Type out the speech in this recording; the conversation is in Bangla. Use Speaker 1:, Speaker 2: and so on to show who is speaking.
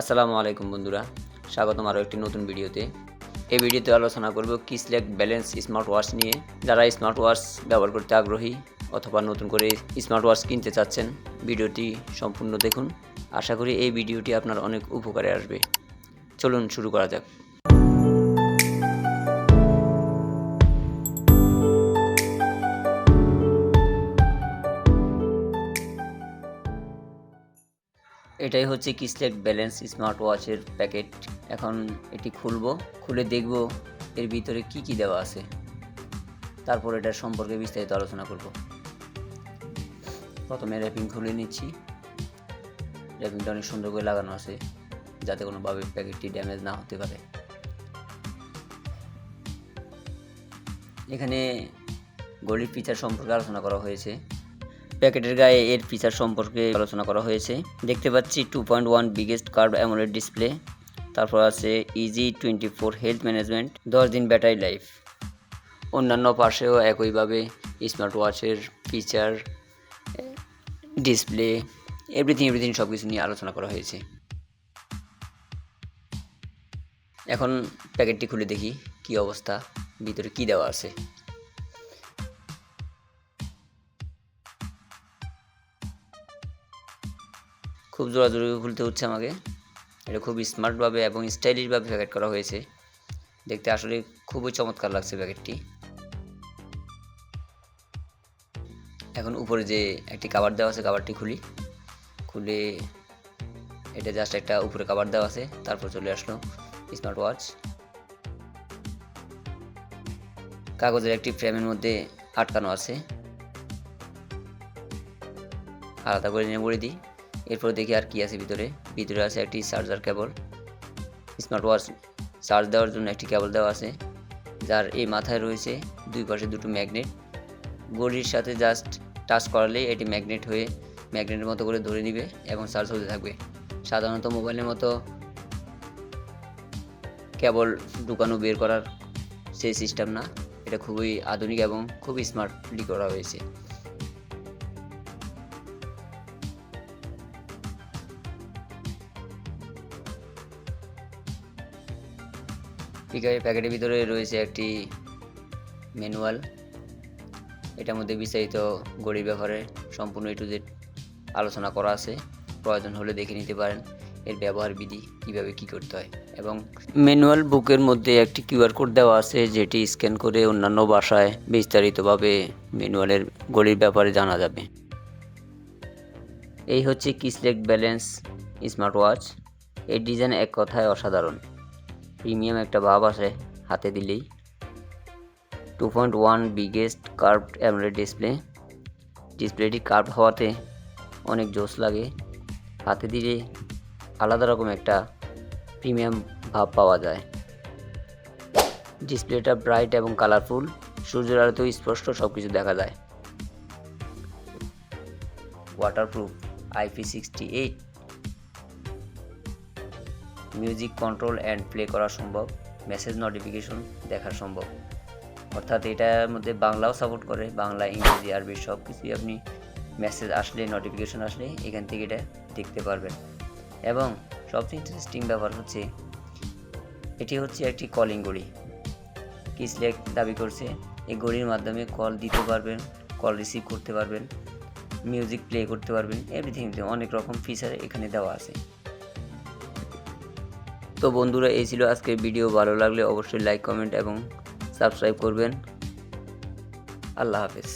Speaker 1: আসসালামু আলাইকুম বন্ধুরা, স্বাগতম আরও একটি নতুন ভিডিওতে। এই ভিডিওতে আলোচনা করব কিসলেক ব্যালেন্স স্মার্ট ওয়াচ নিয়ে। যারা স্মার্ট ওয়াচ ব্যবহার করতে আগ্রহী অথবা নতুন করে স্মার্ট ওয়াচ কিনতে চাচ্ছেন, ভিডিওটি সম্পূর্ণ দেখুন। আশা করি এই ভিডিওটি আপনার অনেক উপকারে আসবে। চলুন শুরু করা যাক। এটাই হচ্ছে কিসলেক ব্যালেন্স স্মার্ট ওয়াচের প্যাকেট। এখন এটি খুলবো, খুলে দেখব এর ভিতরে কি কি দেওয়া আছে। তারপর এটার সম্পর্কে বিস্তারিত আলোচনা করব। প্রথমে র্যাপিং খুলে নিচ্ছি। র্যাপিংটা অনেক সুন্দর করে লাগানো আছে, যাতে কোনোভাবে প্যাকেটটি ড্যামেজ না হতে পারে। এখানে গলির ফিচার সম্পর্কে আলোচনা করা হয়েছে। প্যাকেটের গায়ে এর ফিচার সম্পর্কে আলোচনা করা হয়েছে। দেখতে পাচ্ছি two point one biggest curve AMOLED display তারপর আছে easy twenty four health management দশ দিন ব্যাটারি লাইফ অন্যান্য পাশেও একইভাবে স্মার্ট ওয়াচের ফিচার ডিসপ্লে এভরিথিং এভরিথিং সব কিছু নিয়ে আলোচনা করা হয়েছে। এখন প্যাকেটটি খুলে দেখি কি অবস্থা, ভিতরে কি দেওয়া আছে। খুব জোরাজোরি খুলতে হচ্ছে আমাকে। এটা খুব স্মার্টভাবে এবং স্টাইলিশভাবে প্যাকেট করা হয়েছে। দেখতে আসলে খুবই চমৎকার লাগছে প্যাকেটটি। এখন উপরে যে একটি কাভার দেওয়া আছে কাভারটি খুলি। খুলে এটা জাস্ট একটা উপরে কাভার দেওয়া আছে, তারপর চলে আসলো স্মার্ট ওয়াচ কাগজের একটি ফ্রেমের মধ্যে আটকানো আছে। আলাদা করে নিয়ে বলে দিই। এরপর দেখি আর কি আছে ভিতরে। ভিতরে আছে একটি charger cable smart watch charge দেওয়ার জন্য একটি কেবল দেওয়া আছে, যার এই মাথায় রয়েছে দুই পাশে দুটো ম্যাগনেট গড়ির সাথে জাস্ট টাচ করালেই এটি ম্যাগনেট হয়ে ম্যাগনেটের মতো করে ধরে নিবে এবং চার্জ হতে থাকবে। সাধারণত মোবাইলের মতো কেবল ঢুকানো বের করার সেই সিস্টেম না। এটা খুবই আধুনিক এবং খুবই স্মার্টলি করা হয়েছে। পিকারের প্যাকেটের ভিতরে রয়েছে একটি ম্যানুয়াল। এটার মধ্যে বিস্তারিত গড়ির ব্যাপারে সম্পূর্ণ এ টু জেড আলোচনা করা আছে। প্রয়োজন হলে দেখে নিতে পারেন এর ব্যবহার বিধি কীভাবে কি করতে হয়। এবং ম্যানুয়াল বুকের মধ্যে একটি কিউআর কোড দেওয়া আছে, যেটি স্ক্যান করে অন্যান্য ভাষায় বিস্তারিতভাবে ম্যানুয়ালের গড়ির ব্যাপারে জানা যাবে। এই হচ্ছে কিসলেক্ট ব্যালেন্স স্মার্ট ওয়াচ এর ডিজাইন এক কথায় অসাধারণ। প্রিমিয়াম একটা ভাব আসে হাতে দিলেই। Two point one biggest curve AMOLED display ডিসপ্লেটি curve হওয়াতে অনেক জোস লাগে। হাতে দিলে আলাদা রকম একটা প্রিমিয়াম ভাব পাওয়া যায়। ডিসপ্লেটা ব্রাইট এবং কালারফুল সূর্যের আলোতেও স্পষ্ট সব কিছু দেখা যায়। Waterproof IP sixty eight music control and play করা সম্ভব মেসেজ নোটিফিকেশন দেখা সম্ভব। অর্থাৎ এটার মধ্যে বাংলাও সাপোর্ট করে, বাংলা, ইংরেজি, আরবি সব কিছুই আপনি মেসেজ আসলে নোটিফিকেশন আসলে এখান থেকে এটা দেখতে পারবেন। এবং সবচেয়ে ইন্টারেস্টিং ব্যাপার হচ্ছে, এটি হচ্ছে একটি কলিং ঘড়ি কিসলেক দাবি করছে, এই ঘড়ির মাধ্যমে কল দিতে পারবেন কল রিসিভ করতে পারবেন মিউজিক প্লে করতে পারবেন এভরিথিং অনেক রকম ফিচার এখানে দেওয়া আছে। তো বন্ধুরা, এই ছিল আজকের ভিডিও। ভালো লাগলে অবশ্যই লাইক কমেন্ট এবং সাবস্ক্রাইব করবেন। আল্লাহ হাফেজ।